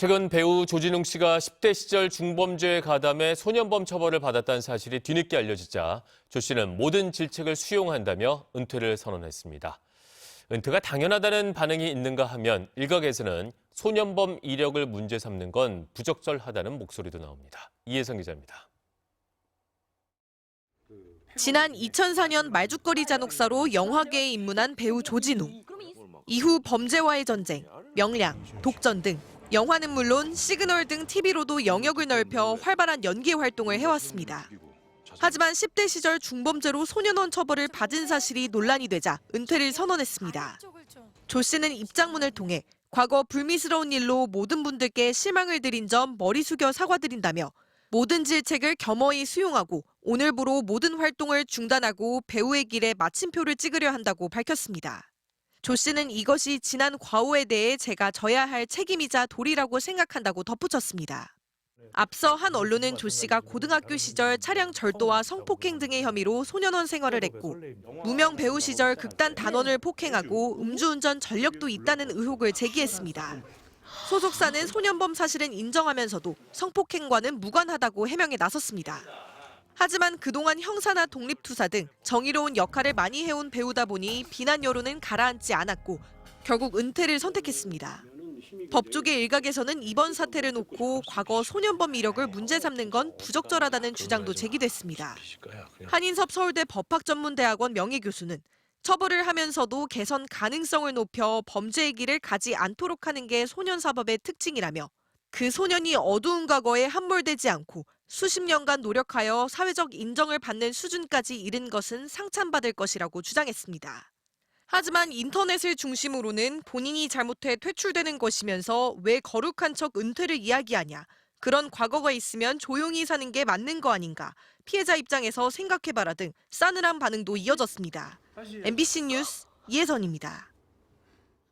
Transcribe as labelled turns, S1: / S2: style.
S1: 최근 배우 조진웅 씨가 10대 시절 중범죄에 가담해 소년범 처벌을 받았다는 사실이 뒤늦게 알려지자 조 씨는 모든 질책을 수용한다며 은퇴를 선언했습니다. 은퇴가 당연하다는 반응이 있는가 하면 일각에서는 소년범 이력을 문제 삼는 건 부적절하다는 목소리도 나옵니다. 이혜성 기자입니다.
S2: 지난 2004년 말죽거리 잔혹사로 영화계에 입문한 배우 조진웅. 이후 범죄와의 전쟁, 명량, 독전 등 영화는 물론 시그널 등 TV로도 영역을 넓혀 활발한 연기 활동을 해왔습니다. 하지만 10대 시절 중범죄로 소년원 처벌을 받은 사실이 논란이 되자 은퇴를 선언했습니다. 조 씨는 입장문을 통해 과거 불미스러운 일로 모든 분들께 실망을 드린 점 머리 숙여 사과드린다며 모든 질책을 겸허히 수용하고 오늘부로 모든 활동을 중단하고 배우의 길에 마침표를 찍으려 한다고 밝혔습니다. 조 씨는 이것이 지난 과오에 대해 제가 져야 할 책임이자 도리라고 생각한다고 덧붙였습니다. 앞서 한 언론은 조 씨가 고등학교 시절 차량 절도와 성폭행 등의 혐의로 소년원 생활을 했고 무명 배우 시절 극단 단원을 폭행하고 음주운전 전력도 있다는 의혹을 제기했습니다. 소속사는 소년범 사실은 인정하면서도 성폭행과는 무관하다고 해명에 나섰습니다. 하지만 그동안 형사나 독립투사 등 정의로운 역할을 많이 해온 배우다 보니 비난 여론은 가라앉지 않았고 결국 은퇴를 선택했습니다. 법조계 일각에서는 이번 사태를 놓고 과거 소년범 이력을 문제 삼는 건 부적절하다는 주장도 제기됐습니다. 한인섭 서울대 법학전문대학원 명예교수는 처벌을 하면서도 개선 가능성을 높여 범죄의 길을 가지 않도록 하는 게 소년사법의 특징이라며 그 소년이 어두운 과거에 함몰되지 않고 수십 년간 노력하여 사회적 인정을 받는 수준까지 이른 것은 상찬받을 것이라고 주장했습니다. 하지만 인터넷을 중심으로는 본인이 잘못해 퇴출되는 것이면서 왜 거룩한 척 은퇴를 이야기하냐. 그런 과거가 있으면 조용히 사는 게 맞는 거 아닌가. 피해자 입장에서 생각해봐라 등 싸늘한 반응도 이어졌습니다. MBC 뉴스 이혜선입니다.